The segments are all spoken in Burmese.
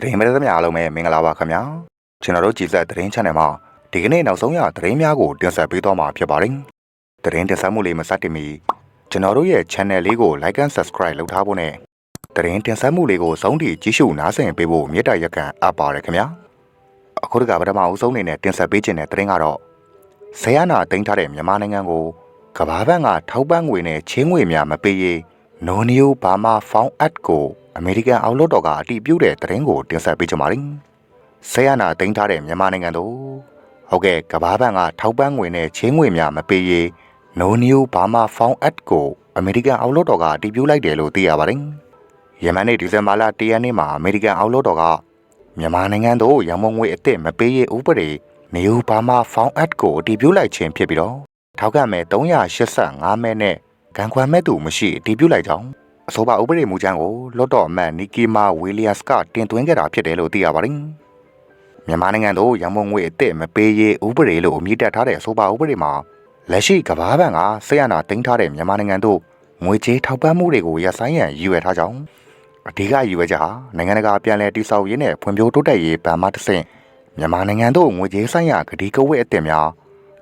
သတင်းမရသမျှအားလုံးပဲမင်္ဂလာပါခင်ဗျာကျွန်တော်တို့ကြည်ဆက်သတင်း channel မှာဒီကနေ့နောက်ဆုံးရသတင်းများကိုတင်ဆက်ပေးသွားမှာဖြစ်ပါတယ်သတင်းတင်ဆက်မှုလေးမစတင်မီကျွန်တော်တို့ရဲ့ channel လေးကို like and subscribe လုပ်ထားဖို့နဲ့သတင်းတင်ဆက်မှုလေးကိုဆုံးထိကြည့်ရှုနားဆင်ပေးဖို့မေတ္တာရက်ခံအပ်ပါတယ်ခင်ဗျာအခုတကပထမအဦးဆုံးအနေနဲ့တင်ဆက်ပေးခြင်းတဲ့သတင်းကတော့ဆရာနာတင်ထားတဲ့မြန်မာနိုင်ငံကိုကဘာဘန့်ကထောက်ပံ့ငွေနဲ့ချင်းငွေများမပေးရေး No New Burma Found Act ကိုအမေရိကန်အောက်လွှတ်တော်ကအတည်ပြုတဲ့သတင်းကိုတင်ဆက်ပေးကြပါမယ်။ဆေးရနာတင်ထားတဲ့မြန်မာနိုင်ငံတို့ဟုတ်ကဲ့ကဘာဘန့်ကထောက်ပံ့ငွေနဲ့ချင်းငွေများမပေးရေး No New Burma Found Act ကိုအမေရိကန်အောက်လွှတ်တော်ကအတည်ပြုလိုက်တယ်လို့သိရပါတယ်။ယမန်နေ့ဒီဇင်ဘာလ၁ရက်နေ့မှာအမေရိကန်အောက်လွှတ်တော်ကမြန်မာနိုင်ငံတို့ရန်မုံငွေအစ်စ်မပေးရေးဥပဒေ New Burma Found Act ကိုအတည်ပြုလိုက်ခြင်းဖြစ်ပြီးတော့ထောက်ခံမဲ့385မဲနဲ့ ကံခွမ်းမဲ့သူမရှိအတည်ပြုလိုက်ကြောင်းအဆိုပါဥပဒေမူကြမ်းကိုလွှတ်တော်အမတ်နီကီမာဝီလီယမ်စ်ကတင်သွင်းခဲ့တာဖြစ်တယ်လို့သိရပါတယ်။မြန်မာနိုင်ငံတို့ရန်ပုံငွေအစ်စ်မပေးရေးဥပဒေလို့အမည်တက်ထားတဲ့အဆိုပါဥပဒေမှာလက်ရှိကမ္ဘာဘဏ်ကဆေးရနာတင်ထားတဲ့မြန်မာနိုင်ငံတို့ငွေကြေးထောက်ပံ့မှုတွေကိုရပ်ဆိုင်းရန်ရည်ရွယ်ထားကြောင်းအဓိကရည်ရွယ်ချက်ဟာနိုင်ငံတကာပြန်လည်တည်ဆောက်ရေးနဲ့ဖွံ့ဖြိုးတိုးတက်ရေးဗန်မတစ်ဆင့်မြန်မာနိုင်ငံတို့ငွေကြေးဆိုင်ရာကတိကဝတ်အစ်စ်များ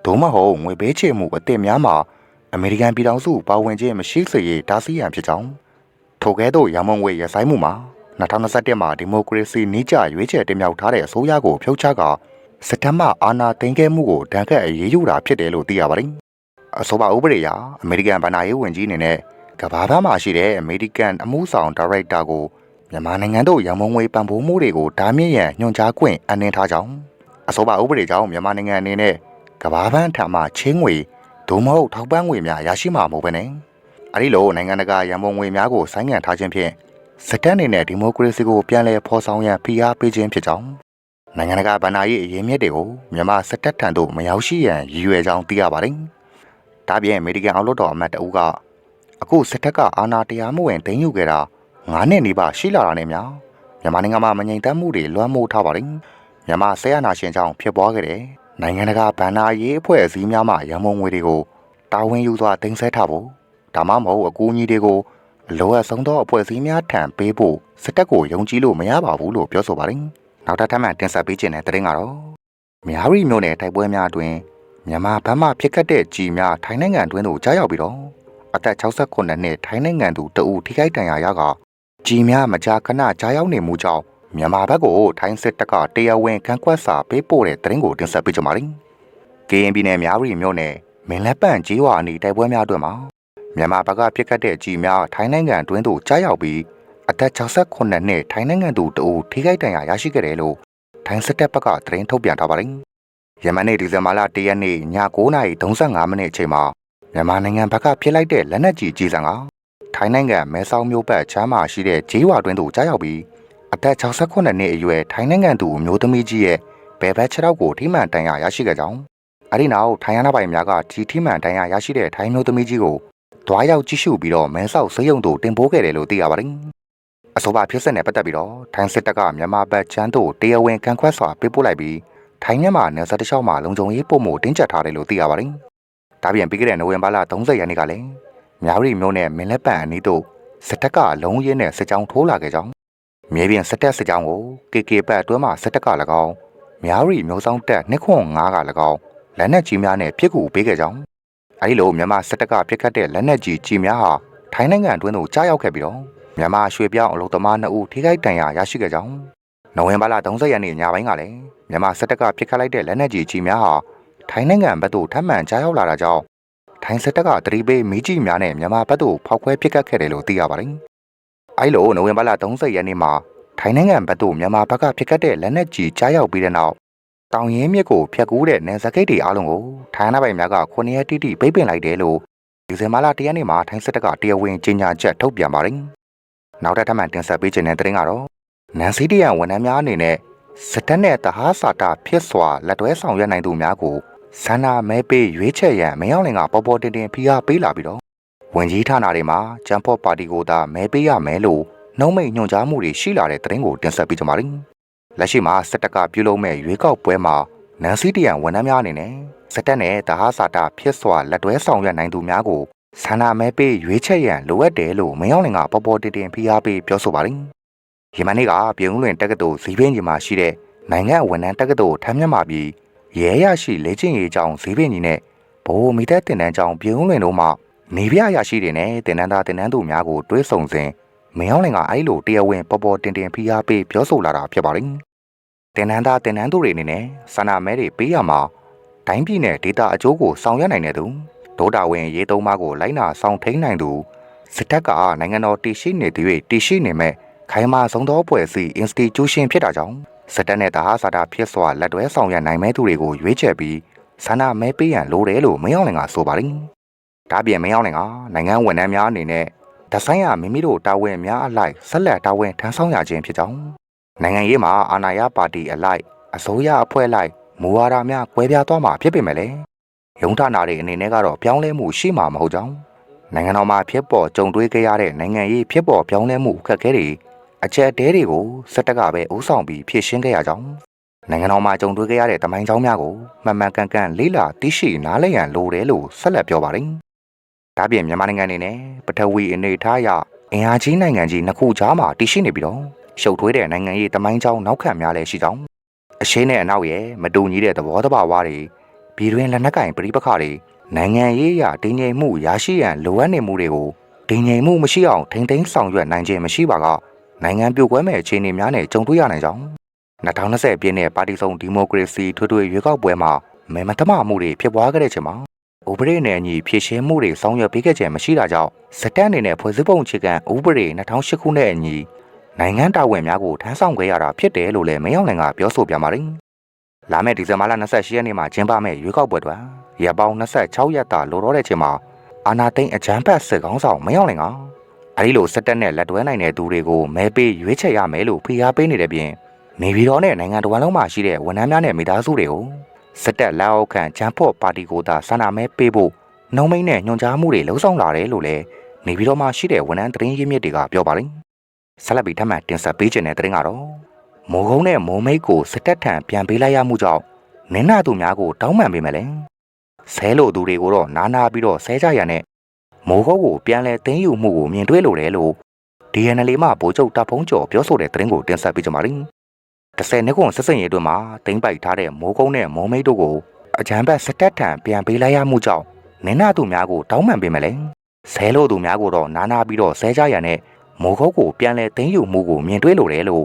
ဒို့မဟုတ်ငွေပေးချေမှုအစ်စ်များမှာ အမေရိကန်ပြည်ထောင်စုပါဝင်ခြင်းမရှိစေရေးတားဆီးရန်ဖြစ်ကြောင်းထိုကဲ့သို့ရမုံငွေရဆိုင်မှုမှာ2021မှာဒီမိုကရေစီနှိကျရွေးချယ်တင်မြှောက်ထားတဲ့အစိုးရကိုဖြုတ်ချကစက်တဘာအာဏာသိမ်းခဲ့မှုကိုတန်ခတ်အရေးယူတာဖြစ်တယ်လို့သိရပါတယ်။အဆိုပါဥပဒေအရအမေရိကန်ဗဏ္ဍာရေးဝန်ကြီးအနေနဲ့ကမ္ဘာသားမှာရှိတဲ့အမေရိကန်အမှုဆောင်ဒါရိုက်တာကိုမြန်မာနိုင်ငံတို့ရမုံငွေပံ့ပိုးမှုတွေကိုဓာမြင့်ရန်ညွှန်ကြားခွင့်အနှင်းထားကြောင်းအဆိုပါဥပဒေကြောင့်မြန်မာနိုင်ငံအနေနဲ့ကမ္ဘာဘဏ်ထံမှချင်းငွေ ဒို့မဟုတ်ထောက်ပံ့ငွေများရရှိမှာမဟုတ်ဘဲနဲ့အဲဒီလိုနိုင်ငံတကာရန်ပုံငွေများကိုဆိုင်းငံ့ထားခြင်းဖြင့်စက်တန်အနေနဲ့ဒီမိုကရေစီကိုပြန်လည်ဖော်ဆောင်ရန်ဖိအားပေးခြင်းဖြစ်ကြောင်းနိုင်ငံတကာဗဏ္ဍာရေးအရေးမြစ်တွေကိုမြန်မာစက်တက်ထံသို့မရောက်ရှိရန်ရည်ရွယ်ကြောင်းသိရပါတယ်။ဒါပြင်အမေရိကန်အောက်လွှတ်တော်အမတ်တအူးကအခုစက်တက်ကအာဏာတရားမဝင်ဒိန်းယူခဲ့တာ9နှစ်နီးပါးရှိလာတာနဲ့များမြန်မာနိုင်ငံမှာမငြိမ်သက်မှုတွေလွှမ်းမိုးထားပါတယ်။မြန်မာဆဲရနာရှင်ကြောင့်ဖြစ်ပွားခဲ့တဲ့ နိုင်ငံတကာဗဏ္ဍာရေးအဖွဲ့အစည်းများမှရန်ပုံငွေတွေကိုတာဝန်ယူစွာတင်ဆက်ထားဖို့ဒါမှမဟုတ်အကူအညီတွေကိုအလိုအပ်ဆုံးသောအဖွဲ့အစည်းများထံပေးဖို့စစ်တပ်ကိုယုံကြည်လို့မရပါဘူးလို့ပြောဆိုပါတယ်။နောက်ထပ်ထပ်မံတင်ဆက်ပေးခြင်းတဲ့သတင်းကတော့မြားရီမျိုးနယ်တိုက်ပွဲများအတွင်မြန်မာဗမာဖြစ်ကတ်တဲ့ကြီးများထိုင်းနိုင်ငံတွင်းသို့ကြားရောက်ပြီးတော့အသက်68နှစ်ထိုင်းနိုင်ငံသူတဦးထိခိုက်ဒဏ်ရာရကကြီးများမကြာခဏကြားရောက်နေမှုကြောင့် မြန်မာဘက်ကိုထိုင်းစစ်တပ်ကတရားဝင်ကန့်ကွက်စာပေးပို့တဲ့သတင်းကိုတင်ဆက်ပေးကြပါမယ်။ KNB နယ်မြားရီမျိုးနယ်မင်းလက်ပန့်ကြီးဝါအနီတိုက်ပွဲများအတွင်မှာမြန်မာဘက်ကပြစ်ခတ်တဲ့ကြီးများထိုင်းနိုင်ငံတွင်းသို့ကြားရောက်ပြီးအသက်68နှစ်ထိုင်းနိုင်ငံသူတအူထိခိုက်ဒဏ်ရာရရှိခဲ့တယ်လို့ထိုင်းစစ်တပ်ဘက်ကသတင်းထုတ်ပြန်ထားပါတယ်။ယမန်နေ့ဒီဇင်ဘာလ၁ရက်နေ့ည9:35မိနစ်အချိန်မှာမြန်မာနိုင်ငံဘက်ကဖြစ်လိုက်တဲ့လက်နက်ကြီးကြီးစံကထိုင်းနိုင်ငံမဲဆောက်မြို့ဘက်ချမ်းမှာရှိတဲ့ဂျေးဝါတွင်းသို့ကြားရောက်ပြီး အသက်68နှစ်အရွယ်ထိုင်းနိုင်ငံသူအမျိုးသမီးကြီးရဲ့ဘယ်ဘက်ခြေထောက်ကိုထိမှန်တန်ရာရရှိခဲ့ကြောင်းအဲဒီနောက်ထိုင်းရနာပိုင်များကဒီထိမှန်တန်ရာရရှိတဲ့ထိုင်းမျိုးသမီးကြီးကိုတွားရောက်ကြည့်ရှုပြီးတော့မဲဆောက်စေယုံတို့တင်ပိုးခဲ့တယ်လို့သိရပါတယ်။အဆိုပါဖြစ်စဉ်နဲ့ပတ်သက်ပြီးတော့ထိုင်းစစ်တပ်ကမြန်မာဘက်ချမ်းတို့တရားဝင်ကန်ခွက်စွာပေးပို့လိုက်ပြီးထိုင်းမြန်မာနယ်စပ်တစ်လျှောက်မှာလုံခြုံရေးပုံမှုတင်းကျပ်ထားတယ်လို့သိရပါတယ်။ဒါပြင်ပြီးခဲ့တဲ့နိုဝင်ဘာလ30ရက်နေ့ကလည်းမြားရီမျိုးနဲ့မင်းလက်ပံအနီးတို့စစ်တပ်ကလုံးရင်းနဲ့စစ်ကြောင်းထိုးလာခဲ့ကြောင်း မြေပြင်စစ်တပ်စစ်ကြောင်းကို KK ဘက်အတွင်းမှာစစ်တပ်က၎င်းမြားရီမျိုးဆောင်တက်နှစ်ခွန်9က၎င်းလက်နက်ကြီးများနဲ့ပြစ်ကူပေးခဲ့ကြောင်းအဲဒီလိုမြန်မာစစ်တပ်ကပြစ်ခတ်တဲ့လက်နက်ကြီးကြီးများဟာထိုင်းနိုင်ငံအတွင်းသို့ကြားရောက်ခဲ့ပြီးတော့မြန်မာရွှေပြောင်းအလုပ်သမား2ဦးထိခိုက်ဒဏ်ရာရရှိခဲ့ကြောင်းနိုဝင်ဘာလ30ရက်နေ့ညပိုင်းကလည်းမြန်မာစစ်တပ်ကပြစ်ခတ်လိုက်တဲ့လက်နက်ကြီးကြီးများဟာထိုင်းနိုင်ငံဘက်သို့ထပ်မံကြားရောက်လာတာကြောင့်ထိုင်းစစ်တပ်ကတတိပေးမီးကြီးများနဲ့မြန်မာဘက်သို့ဖောက်ခွဲပစ်ခတ်ခဲ့တယ်လို့သိရပါတယ်။ အဲဒီလိုနိုဝင်ဘာလ30ရက်နေ့မှာထိုင်းနိုင်ငံဘက်သို့မြန်မာဘက်ကပြစ်ခတ်တဲ့လက်နက်ကြီးကြားရောက်ပြီးတဲ့နောက်တောင်ရင်းမြစ်ကိုဖျက်ကူးတဲ့နယ်စပ်ဂိတ်တွေအားလုံးကိုထိုင်းနာပိုင်များက9ရက်တိတိပိတ်ပင်လိုက်တယ်လို့ဒီဇင်ဘာလ1ရက်နေ့မှာထိုင်းစစ်တပ်ကတရားဝင်ကြေညာချက်ထုတ်ပြန်ပါတယ်။နောက်ထပ်ထပ်မံတင်ဆက်ပေးခြင်းတဲ့သတင်းကတော့နန်စီတီယန်ဝန်ထမ်းများအနေနဲ့စစ်တပ်နဲ့တဟားစာတာဖြစ်စွာလက်တွဲဆောင်ရွက်နိုင်သူများကိုဆန္ဒမဲပေးရွေးချယ်ရန်မင်းအောင်လင်ကပေါ်ပေါ်တင်တင်ဖိအားပေးလာပြီးတော့ ဝင်ကြီးဌာနတွေမှာဂျမ်ဖော့ပါတီကိုသာမဲပေးရမယ်လို့နှုံးမိတ်ညွှန်ကြားမှုတွေရှိလာတဲ့သတင်းကိုတင်ဆက်ပေးကြပါမယ်။လက်ရှိမှာစစ်တပ်ကပြုလုပ်မဲ့ရွေးကောက်ပွဲမှာနန်စီတီယန်ဝန်ထမ်းများအနေနဲ့စစ်တပ်နဲ့တဟားစာတာဖြစ်စွာလက်တွဲဆောင်ရွက်နိုင်သူများကိုဆန္ဒမဲပေးရွေးချယ်ရန်လိုအပ်တယ်လို့မင်းအောင်လင်ကပေါ်ပေါ်တင်တင်ဖိအားပေးပြောဆိုပါတယ်ယမန်နေ့ကပြုံးလွင်တက္ကသိုလ်ဇီးပင်းကြီးမှာရှိတဲ့နိုင်ငံဝန်ထမ်းတက္ကသိုလ်ထမ်းမြတ်မှာပြီးရဲရရှိလေ့ကျင့်ရေးကျောင်းဇီးပင်းကြီးနဲ့ဘိုးမိသက်တင်တန်းကျောင်းပြုံးလွင်တို့မှ နေပြရရှိတဲ့နဲ့တင်တန်းသားတင်တန်းသူများကိုတွဲဆုံစဉ်မင်းအောင်လင်ကအဲ့လိုတရားဝင်ပေါ်ပေါ်တင်တင်ဖိအားပေးပြောဆိုလာတာဖြစ်ပါလိမ့်တင်တန်းသားတင်တန်းသူတွေအနေနဲ့ဆန္ဒမဲတွေပေးရမှာတိုင်းပြည်နဲ့ဒေတာအကျိုးကိုဆောင်ရွက်နိုင်တဲ့သူဒိုတာဝင်ရေးသုံးပါးကိုလိုက်နာဆောင်ထိန်နိုင်သူစစ်တပ်ကနိုင်ငံတော်တည်ရှိနေသူ၍တည်ရှိနေမဲ့ခိုင်မာဆုံးသောအဖွဲ့အစည်း institution ဖြစ်တာကြောင့်စစ်တပ်နဲ့တဟစာတာဖြစ်စွာလက်တွဲဆောင်ရွက်နိုင်မဲ့သူတွေကိုရွေးချယ်ပြီးဆန္ဒမဲပေးရန်လိုတယ်လို့မင်းအောင်လင်ကဆိုပါလိမ့် ဒါပြင်မင်းအောင်လင်ကနိုင်ငံဝန်ထမ်းများအနေနဲ့ဒဆိုင်ရမိမိတို့တာဝန်များအလိုက်ဆက်လက်တာဝန်ထမ်းဆောင်ရခြင်းဖြစ်ကြောင်းနိုင်ငံရေးမှာအာဏာရပါတီအလိုက်အစိုးရအဖွဲ့လိုက်မူဝါဒများကွဲပြားသွားမှာဖြစ်ပေမဲ့လည်းရုံးထနာတွေအနေနဲ့ကတော့ပြောင်းလဲမှုရှိမှာမဟုတ်ကြောင်းနိုင်ငံတော်မှာဖြစ်ပေါ်ကြုံတွေ့ခဲ့ရတဲ့နိုင်ငံရေးဖြစ်ပေါ်ပြောင်းလဲမှုအခက်အခဲတွေအချက်တဲတွေကိုစစ်တပ်ကပဲအုပ်ဆောင်ပြီးဖြည့်ရှင်းခဲ့ရကြောင်းနိုင်ငံတော်မှာကြုံတွေ့ခဲ့ရတဲ့တမိုင်းကြောင်းများကိုမှန်မှန်ကန်ကန်လေးလာသိရှိနားလည်ရန်လိုတယ်လို့ဆက်လက်ပြောပါတယ်။ ဒါပြင်မြန်မာနိုင်ငံအနေနဲ့ပထဝီအနေအထားအရအင်အားကြီးနိုင်ငံကြီးနှစ်ခုကြားမှာတည်ရှိနေပြီးတော့ရှုပ်ထွေးတဲ့နိုင်ငံရေးတမိုင်းကြောင်းနောက်ခံများလည်းရှိကြောင်းအရှင်းနဲ့အနောက်ရဲ့မတူညီတဲ့သဘောတဘာဝတွေပြည်တွင်းလက်နက်ကင်ပြိပခါတွေနိုင်ငံရေးအရတည်ငြိမ်မှုရရှိရန်လိုအပ်နေမှုတွေကိုတည်ငြိမ်မှုမရှိအောင်ထိမ့်သိမ်းဆောင်ရွက်နိုင်ခြင်းမရှိပါကနိုင်ငံပြိုကွဲမဲ့အခြေအနေများနဲ့ကြုံတွေ့ရနိုင်ကြောင်း2020ပြည့်နှစ်ပါတီစုံဒီမိုကရေစီထွေထွေရွေးကောက်ပွဲမှာမဲမတမမှုတွေဖြစ်ပွားခဲ့တဲ့ချိန်မှာ ဥပဒေနဲ့အညီဖြည့်ရှင်းမှုတွေဆောင်ရွက်ပေးခဲ့ခြင်းမရှိတာကြောင့်စက်တက်အနေနဲ့ဖွဲ့စည်းပုံအခြေခံဥပဒေ2008ခုနှစ်အညီနိုင်ငံတော်ဝန်များကိုထမ်းဆောင်ခဲ့ရတာဖြစ်တယ်လို့လည်းမင်းအောင်လှိုင်ကပြောဆိုပြန်ပါတယ်။လာမယ့်ဒီဇင်ဘာလ28ရက်နေ့မှာကျင်းပမယ့်ရွေးကောက်ပွဲတွင်ရပ်ပေါင်း26ရက်တာလိုတော့တဲ့ချိန်မှာအာနာသိန်းအကြမ်းဖက်စစ်ကောင်းဆောင်မင်းအောင်လှိုင်ကအဲဒီလိုစစ်တပ်နဲ့လက်တွဲနိုင်တဲ့သူတွေကိုမဲပေးရွေးချယ်ရမယ်လို့ဖိအားပေးနေတဲ့ပြင်နေပြည်တော်နဲ့နိုင်ငံတော်လုံးမှာရှိတဲ့ဝန်ထမ်းများနဲ့မိသားစုတွေကို စစ်တပ်လက်အောက်ခံဂျမ်ဖော့ပါတီကိုသာဆန္ဒမဲပေးဖို့နှုံမိတ်နဲ့ညွှန်ကြားမှုတွေလှုံ့ဆော်လာတယ်လို့လည်းနေပြည်တော်မှာရှိတဲ့ဝန်ထမ်းသတင်းရင်းမြစ်တွေကပြောပါတယ်။ဆက်လက်ပြီးထပ်မံတင်ဆက်ပေးခြင်းတဲ့သတင်းကတော့မိုးကုန်းနဲ့မိုးမိတ်ကိုစစ်တပ်ထံပြန်ပေးလိုက်ရမှုကြောင့်နင်းနာသူများကိုတောင်းပန်ပေးမယ်လေ။ဆဲလို့သူတွေကိုတော့နာနာပြီးတော့ဆဲကြရနဲ့မိုးကုန်းကိုပြန်လဲသိမ်းယူမှုကိုမြင်တွေ့လို့တယ်လို့ DNL မှဗိုလ်ချုပ်တပ်ဖုံးကျော်ပြောဆိုတဲ့သတင်းကိုတင်ဆက်ပေးကြပါမယ်။ 10နှစ်ခွန်ဆက်စင်ရေးတို့မှာတင်ပိုက်ထားတဲ့မိုးကုန်းနဲ့မိုးမိတ်တို့ကိုအကြမ်းဖက်စစ်တပ်ထံပြန်ပေးလိုက်ရမှုကြောင့်နင်းနာသူများကိုတောင်းပန်ပေးမယ်လေ။ဆဲလို့သူများကိုတော့နာနာပြီးတော့ဆဲကြရနဲ့မိုးကုန်းကိုပြန်လဲသိမ်းယူမှုကိုမြင်တွေ့လို့တယ်လို့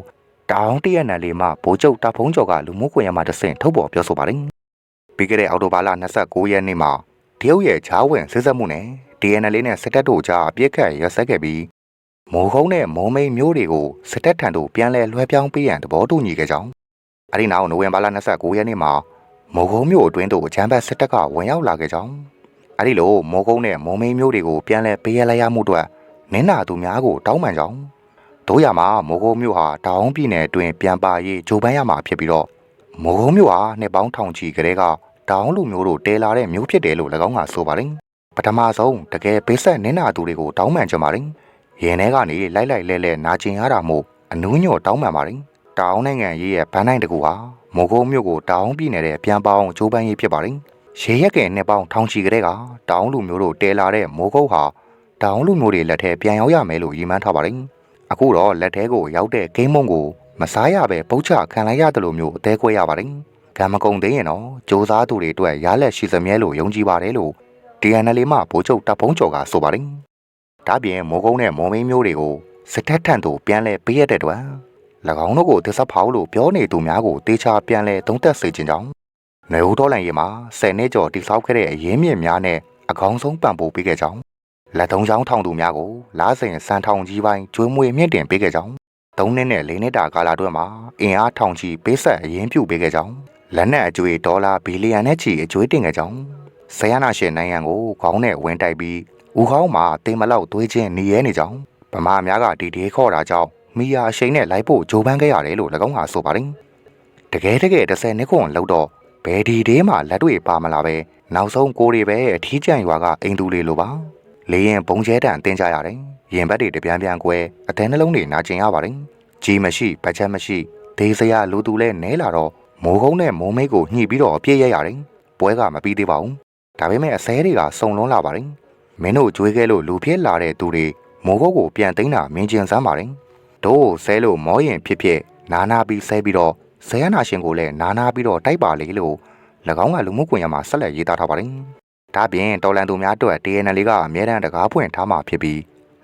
တောင်းတရနယ်လေးမှဗိုလ်ချုပ်တပ်ဖုံးကျော်ကလူမှုကွန်ရက်မှာတဆင့်ထုတ်ပေါ်ပြောဆိုပါတယ်။ပြီးခဲ့တဲ့အောက်တိုဘာလ29ရက်နေ့မှာတရုတ်ရဲ့ဂျားဝင်စစ်ဆက်မှုနဲ့ DNL နဲ့စစ်တပ်တို့ကြားအပြစ်ခတ်ရစက်ခဲ့ပြီး မိုးကုန်းနဲ့မိုးမိန်မျိုးတွေကိုစစ်တပ်ထံသို့ပြန်လည်လွှဲပြောင်းပေးရန်သဘောတူညီခဲ့ကြောင်းအဲဒီနောက်နိုဝင်ဘာလ29ရက်နေ့မှာမိုးကုန်းမျိုးအတွင်းသို့အချမ်းဘတ်စစ်တပ်ကဝင်ရောက်လာခဲ့ကြောင်းအဲဒီလိုမိုးကုန်းနဲ့မိုးမိန်မျိုးတွေကိုပြန်လည်ပေးရလိုက်ရမှုအတွက်နင်းနာသူများကိုတောင်းပန်ကြောင်းတို့ရမှာမိုးကုန်းမျိုးဟာတောင်ပြည်နယ်အတွင်းပြန်ပါရေးဂျိုပန်းရမှာဖြစ်ပြီးတော့မိုးကုန်းမျိုးဟာနှစ်ပေါင်းထောင်ချီကလေးကတောင်လူမျိုးတို့တဲလာတဲ့မျိုးဖြစ်တယ်လို့၎င်းကဆိုပါတယ်ပထမဆုံးတကယ်ပေးဆက်နင်းနာသူတွေကိုတောင်းပန်ကြပါတယ် ရင်ထဲကနေလိုက်လိုက်လဲလဲနာကျင်ရတာမို့အနူးညော့တောင်းပန်ပါတယ်တောင်နိုင်ငံရေးရဲ့ဗန်းနိုင်တကူဟာမိုးကုန်းမြို့ကိုတောင်ပြည်နယ်တဲ့ပြန်ပေါင်းဂျိုးပန်းရေးဖြစ်ပါတယ်ရေရက်ကဲနှစ်ပေါင်းထောင်ချီကလေးကတောင်လူမျိုးတို့တဲလာတဲ့မိုးကုန်းဟာတောင်လူမျိုးတွေလက်ထဲပြန်ရောက်ရမယ်လို့ရည်မှန်းထားပါတယ်အခုတော့လက်ထဲကိုရောက်တဲ့ဂိမ်းမုံကိုမစားရပဲပုတ်ချခံလိုက်ရတယ်လို့မျိုးအသေးခွဲရပါတယ်ကံမကုံသိရင်တော့စ조사သူတွေအတွက်ရားလက်ရှိစမြဲလို့ယုံကြည်ပါတယ်လို့ DNL မှဗိုလ်ချုပ်တပ်ဖုံးကျော်ကဆိုပါတယ် ဒါပြင်မိုးကုန်းနဲ့မိုးမင်းမျိုးတွေကိုစစ်တပ်ထံသို့ပြန်လဲပေးရတဲ့အတွက်၎င်းတို့ကိုသစ္စာဖောက်လို့ပြောနေသူများကိုတေချာပြန်လဲသုံးသက်စေခြင်းကြောင့်နေဦးတော်လိုင်ရီမှာ10နှစ်ကျော်တိစောက်ခဲ့တဲ့အရင်းမြစ်များနဲ့အကောင်းဆုံးပံ့ပိုးပေးခဲ့ကြောင်းလက်သုံးချောင်းထောင်သူများကိုလားစင်စံထောင်ကြီးပိုင်းကျွေးမွေမြင့်တင်ပေးခဲ့ကြောင်းသုံးနှစ်နဲ့လေးနှစ်တာကာလအတွင်းမှာအင်အားထောင်ချီပေးဆက်အရင်ပြုပေးခဲ့ကြောင်းလက်နက်အကျွေးဒေါ်လာဘီလီယံနဲ့ချီအကျွေးတင်ခဲ့ကြောင်းဆရာနာရှင်နိုင်ငံကိုခေါင်းနဲ့ဝင်တိုက်ပြီး ဦးခေါင်းမှာတင်မလောက်သွေးချင်းနေရဲနေကြောင်းဗမာများကဒီဒီခေါ်တာကြောင့်မီယာရှိန်နဲ့လိုက်ဖို့ဂျိုးပန်းခဲ့ရတယ်လို့၎င်းကဆိုပါတယ်တကယ်တကယ်30နှစ်ခွန်လောက်တော့ဘယ်ဒီဒေးမှာလက်တွေပါမလာပဲနောက်ဆုံးကိုတွေပဲအထီးကျန်ရွာကအိမ်သူလေးလိုပါလေရင်ဘုံကျဲတန်တင်ကြရတယ်ရင်ဘက်တွေတပြန်ပြန်ကွဲအတဲနှလုံးတွေနာကျင်ရပါတယ်ကြီးမရှိဘတ်ချက်မရှိဒေးစရာလူသူလဲနဲလာတော့မိုးကုန်းနဲ့မိုးမိတ်ကိုညှိပြီးတော့ပြည့်ရရတယ်ပွဲကမပြီးသေးပါဘူးဒါပေမဲ့အစဲတွေကစုံလွန်းလာပါတယ် မင်းတို့ကြွေးခဲ့လို့လူဖြစ်လာတဲ့သူတွေမိုးကုတ်ကိုပြန်သိမ်းတာမင်းကျင်စမ်းပါတယ်ဒို့ဆဲလို့မောရင်ဖြစ်ဖြစ်နာနာပြီးဆဲပြီးတော့ဆဲရနာရှင်ကိုလည်းနာနာပြီးတော့တိုက်ပါလေလို့၎င်းကလူမှုကွန်ရက်မှာဆက်လက်ရေးသားထားပါတယ်။ဒါပြင်တော်လန်သူများအတွက် DNL လေးကအမြဲတမ်းတကားဖွင့်ထားမှာဖြစ်ပြီး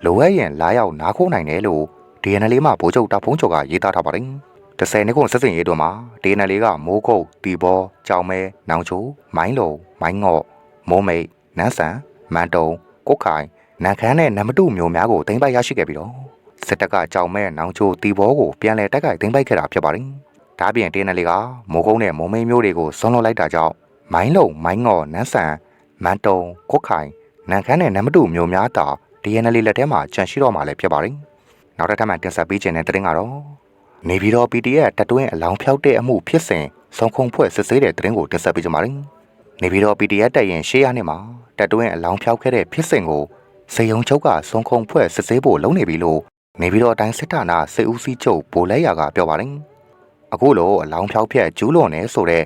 လိုအပ်ရင်လာရောက်နားခိုးနိုင်တယ်လို့ DNL လေးမှာဗိုလ်ချုပ်တာဖုံးချုပ်ကရေးသားထားပါတယ်။တစ်ဆယ်နှစ်ခုဆက်စင်ရေးတို့မှာ DNL လေးကမိုးကုတ်တီဘောကြောင်မဲနောင်ချိုမိုင်းလုံမိုင်းငော့မိုးမိတ်နန်းဆန် မန်တုံကုတ်ခိုင်နန်ခမ်းနဲ့နမတုမျိုးများကိုတင်ပိုက်ရရှိခဲ့ပြီးတော့စစ်တပ်ကကြောင်မဲနောင်ချိုတီဘောကိုပြန်လည်တက်ကိုက်တင်ပိုက်ခဲ့တာဖြစ်ပါတယ်။ဒါပြင်တင်းနယ်လေးကမိုးကုန်းနဲ့မုံမိန်မျိုးတွေကိုဆွန့်လွတ်လိုက်တာကြောင့်မိုင်းလုံမိုင်းငော်နန်းဆန်မန်တုံကုတ်ခိုင်နန်ခမ်းနဲ့နမတုမျိုးများတာ DNL လက်ထဲမှာကြန့်ရှိတော့မှလည်းဖြစ်ပါတယ်။နောက်တစ်ထပ်မှတင်ဆက်ပေးခြင်းတဲ့တင်ကတော့နေပြည်တော် PDF တက်တွင်းအလောင်းဖြောက်တဲ့အမှုဖြစ်စဉ်ဆုံးခုံဖွဲ့စစ်ဆေးတဲ့တင်ကိုတင်ဆက်ပေးကြပါမယ်။ နေပြည်တော် PDF တက်ရင်ရှေ့ရနှစ်မှာတက်တွင်းအလောင်းဖြောက်ခဲ့တဲ့ဖြစ်စဉ်ကိုစေယုံချုပ်ကဆုံးခုံဖွဲ့စစ်ဆေးဖို့လုပ်နေပြီလို့နေပြည်တော်တိုင်းစစ်ဌာနစစ်ဦးစီးချုပ်ဗိုလ်လဲရာကပြောပါတယ်။အခုလိုအလောင်းဖြောက်ဖြက်ကျူးလွန်နေဆိုတဲ့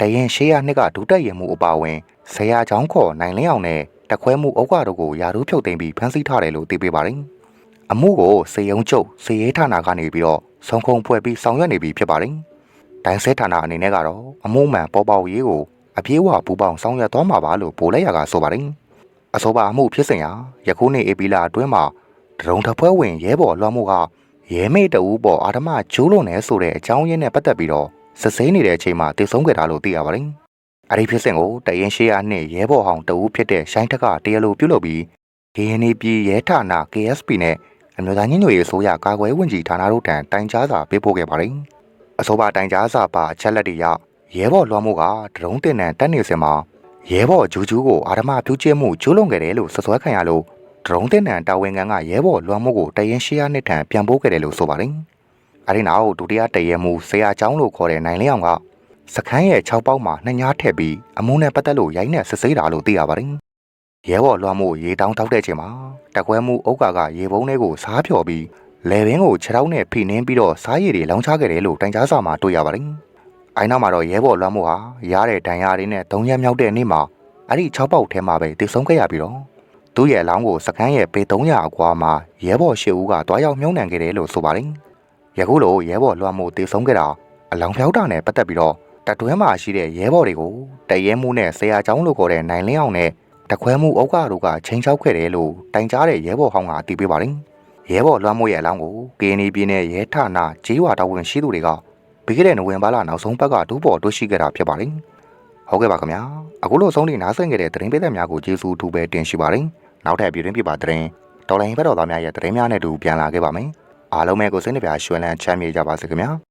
တရင်ရှေးရနှစ်ကဒုတက်ရင်မှုအပါအဝင်ဆရာချောင်းခေါ်နိုင်လင်းအောင်နဲ့တခွဲမှုဩဃတို့ကိုယာတို့ဖြုတ်သိမ်းပြီးဖမ်းဆီးထားတယ်လို့သိပေးပါတယ်။အမှုကိုစေယုံချုပ်စေရေးဌာနကနေပြီးတော့ဆုံးခုံဖွဲ့ပြီးဆောင်ရွက်နေပြီဖြစ်ပါတယ်။တိုင်းစစ်ဌာနအနေနဲ့ကတော့အမှုမှန်ပေါ်ပေါက်ရေးကို အပြေးဝပူပေါင်းဆောင်ရွက်သွားမှာပါလို့ဗိုလ်လဲရာကဆိုပါတယ်။အဆိုပါအမှုဖြစ်စဉ်ဟာယခုနှစ်ဧပြီလအတွင်းမှာဒရုံထဖွဲဝင်ရဲဘော်လွှမ်းမှုကရဲမေတအူးပေါ်အာဓမကျိုးလွန်နေဆိုတဲ့အကြောင်းရင်းနဲ့ပတ်သက်ပြီးတော့စစ်ဆေးနေတဲ့အချိန်မှာတည်ဆုံးခဲ့တာလို့သိရပါတယ်။အဲဒီဖြစ်စဉ်ကိုတရင်ရှိရနှင့်ရဲဘော်ဟောင်းတဦးဖြစ်တဲ့ရှိုင်းထက်ကတရားလိုပြုလုပ်ပြီး KNY ပြည်ရဲဌာန KSP နဲ့အမျိုးသားညညွေရေးဆိုရကာကွယ်ဝင်ကြီးဌာနတို့ထံတိုင်ကြားစာပေးပို့ခဲ့ပါတယ်။အဆိုပါတိုင်ကြားစာပါအချက်လက်တွေရ ရဲဘော်လွှမ်းမှုကဒရုံတင်နံတက်နေစင်မှာရဲဘော်ဂျူးဂျူးကိုအာဓမပြုကျဲမှုကျိုးလွန်ခဲ့တယ်လို့ဆွဆွဲခံရလို့ဒရုံတင်နံတာဝန်ခံကရဲဘော်လွှမ်းမှုကိုတရင်ရှိရနှစ်ထံပြန်ပို့ခဲ့တယ်လို့ဆိုပါတယ်။အဲဒီနောက်ဒုတိယတရဲမှုဆရာကျောင်းလို့ခေါ်တဲ့နိုင်လင်းအောင်ကစခန်းရဲ့6ပေါက်မှာနှညားထည့်ပြီးအမုန်းနဲ့ပတ်သက်လို့ရိုင်းနဲ့စစ်ဆေးတာလို့သိရပါတယ်။ရဲဘော်လွှမ်းမှုရေတောင်းတောက်တဲ့ချိန်မှာတကွဲမှုဥက္ကာကရေပုံးလေးကိုစားဖြော်ပြီးလေပင်ကိုခြေထောက်နဲ့ဖိနှင်းပြီးတော့စားရည်တွေလောင်းချခဲ့တယ်လို့တိုင်ကြားစာမှာတွေ့ရပါတယ်။ အိုင်နောက်မှာတော့ရဲဘော်လွှမ်းမှုဟာရတဲ့ဒဏ်ရာတွေနဲ့သုံးရက်မြောက်တဲ့နေ့မှာအဲ့ဒီ6ပေါက်ထဲမှာပဲတည်ဆုံးခဲ့ရပြီးတော့သူ့ရဲ့အလောင်းကိုစကန်းရဲ့ပေ300အကွာမှာရဲဘော်ရှစ်ဦးကတွားရောက်မြုံနှံခဲ့တယ်လို့ဆိုပါတယ်။ယခုလိုရဲဘော်လွှမ်းမှုတည်ဆုံးခဲ့တာအလောင်းဖျောက်တာနဲ့ပတ်သက်ပြီးတော့တတွဲမှာရှိတဲ့ရဲဘော်တွေကိုတရဲမှုနဲ့ဆရာချောင်းလို့ခေါ်တဲ့နိုင်လင်းအောင်နဲ့တခွဲမှုဩဃတို့ကချိန်ချောက်ခဲ့တယ်လို့တိုင်ကြားတဲ့ရဲဘော်ဟောင်းကအတည်ပြုပါတယ်။ရဲဘော်လွှမ်းမိုးရဲ့အလောင်းကို KNY ပြည်နယ်ရဲဌာနဂျေးဝါတော်ဝင်ရှိသူတွေက ပြီးခဲ့တဲ့နိုဝင်ဘာလနောက်ဆုံးပတ်ကဒူးပေါ်တွေ့ရှိခဲ့တာဖြစ်ပါတယ်။ဟုတ်ကဲ့ပါခင်ဗျာ။အခုလိုဆုံးနေနားဆင်ခဲ့တဲ့သတင်းပေးသက်များကိုကျေးဇူးထူးပဲတင်ရှိပါတယ်။နောက်ထပ်ပြည်တွင်းပြပါသတင်းတော်လိုင်းဘက်တော်သားများရဲ့သတင်းများနဲ့တူပြန်လာခဲ့ပါမယ်။အားလုံးပဲကိုစိတ်နှပြရွှင်လန်းချမ်းမြေ့ကြပါစေခင်ဗျာ။